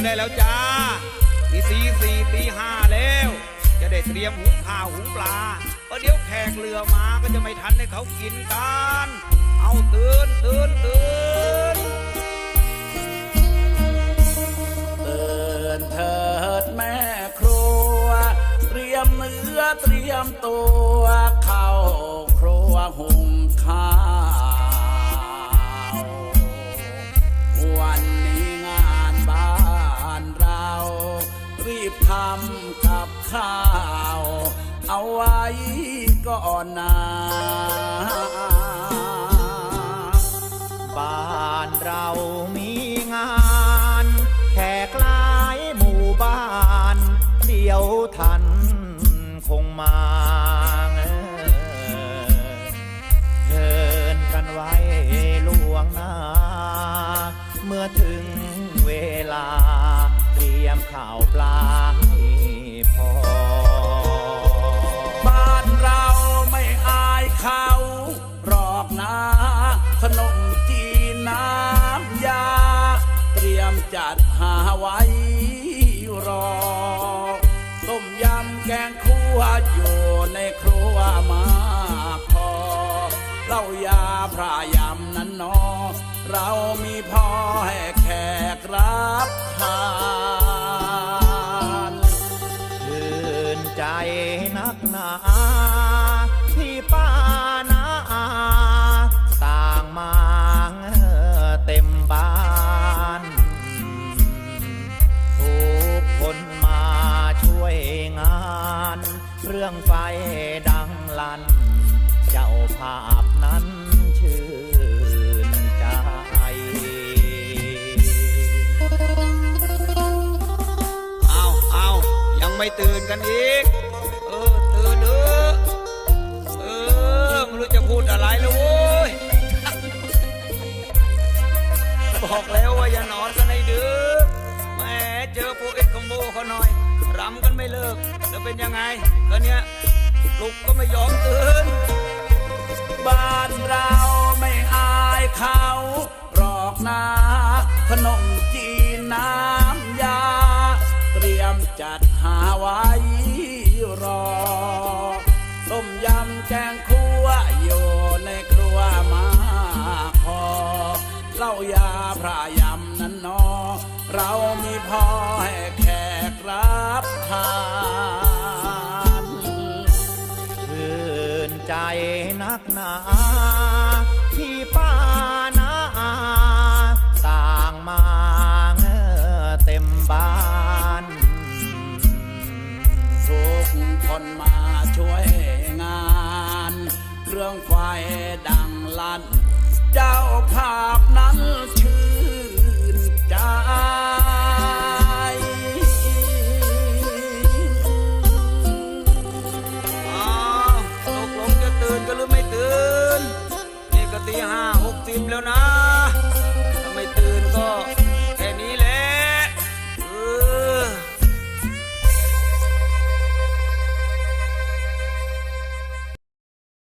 กันได้แล้วจ้าตีสี่สี่ตีห้าแล้ว จะได้เตรียมหุงข้าวหุงปลาเพราะเดี๋ยวแขกเรือมาก็จะไม่ทันให้เขากินกัน เอาตื่นตื่นตื่นเตือนเถิดแม่ครัว เตรียมเนื้อเตรียมตัวเข้าครัวหุงข้าว รีบทำกับข้าว เอาไว้ก่อนนะบ้านเรามีงานแขกหลายหมู่บ้าน เดียวทัน ข่าวปลาให้พอ บ้านเราไม่อายเขาหรอกนะขนมจีนน้ำยา เตรียมจัดหาไว้รอ ต้มยำแกงคั่วอยู่ในครัวมาพอเล้ายาพระยำนั้นนอ เรามีพอให้ ที่ป้านาอาต่างมาเต็มบ้านทุกคนมาช่วยงาน เรื่องไฟดังลั่นเจ้าภาพนั้นชื่นใจเอาเอายังไม่ตื่นกันอีก บอกแล้วว่าอย่านอนกันในดึกแหมเจอพวกเอ็ดคอมโบเขาหน่อยรำกันไม่เลิก แล้วเป็นยังไงก็เนี้ยลุกก็ไม่ยอมตื่น บ้านเราไม่อายเขาหรอกนะขนมจีนน้ำยา เตรียมจัดหาไว้รอต้มยำแกง พระยำนั้นนอ เรามีพอให้แขกรับทานชื่นใจนักหนาที่ป้านาต่างมาเต็มบ้านทุกคนมาช่วยงาน เครื่องไฟดังลั่น เจ้าภาพนั้น